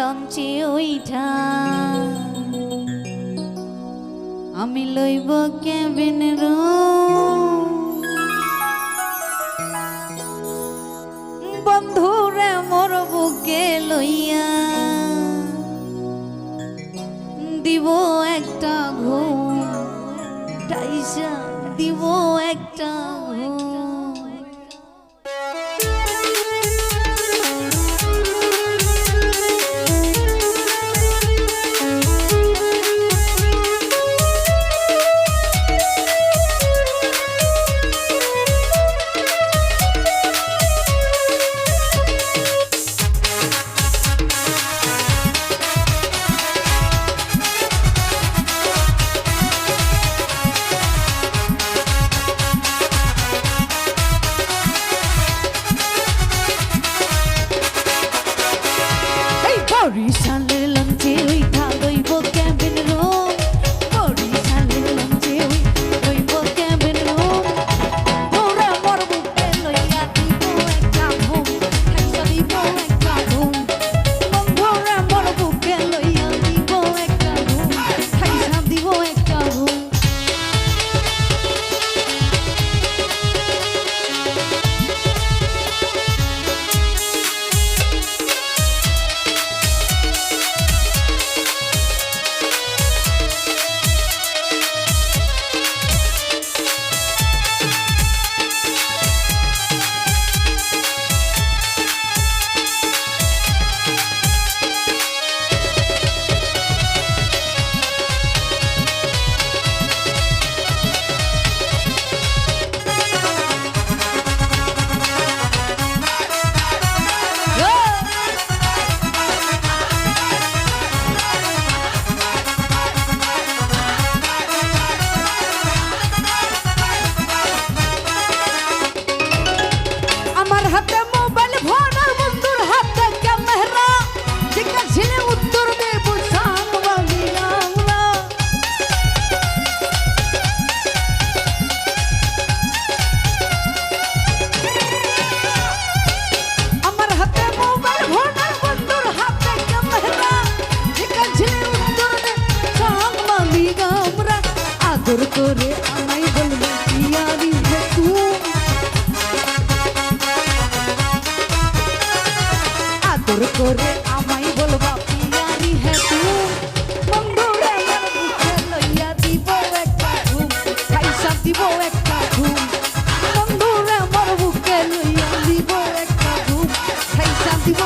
লঞ্চে ওইঠা। আমি লইব কেবিন বন্ধুরে মোর বুকে লইয়া দিব একটা ঘুম। দিব একটা ঘুম। sorry. করে আমায় বলবা পিয়ারি হে তু বন্ধুরে আমার বুকে লইয়া দিব একটা ঘুম খাইসা দিব একটা ঘুম। বন্ধুরে আমার বুকে লইয়া দিব একটা ঘুম খাইসা দিব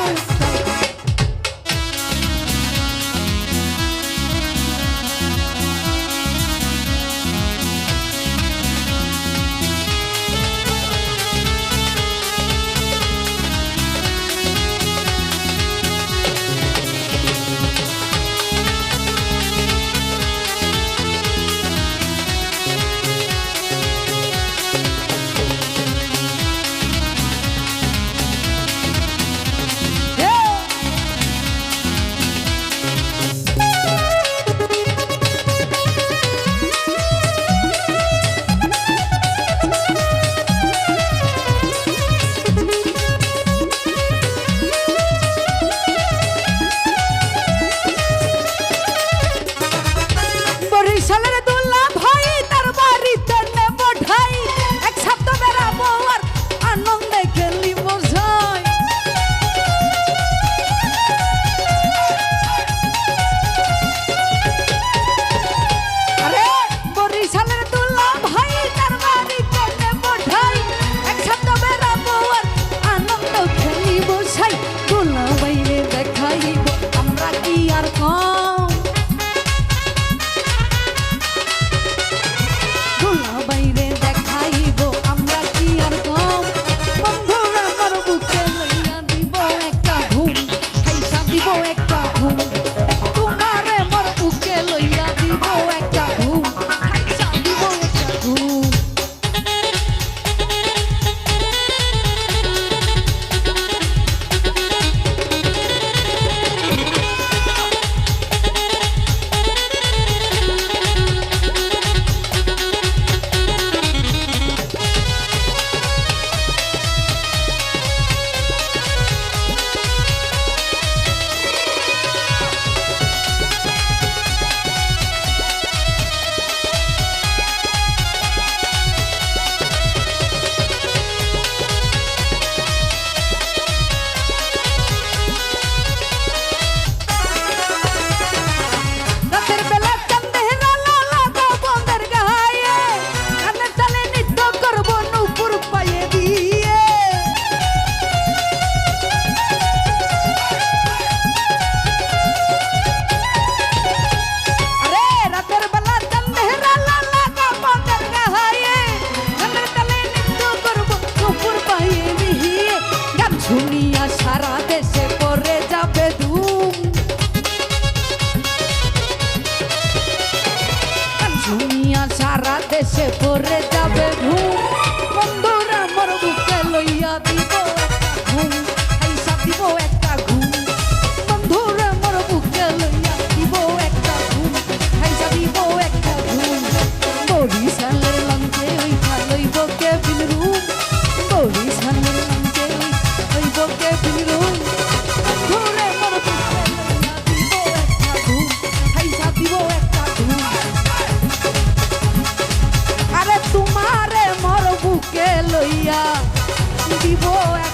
se corre লইয়া দিব এক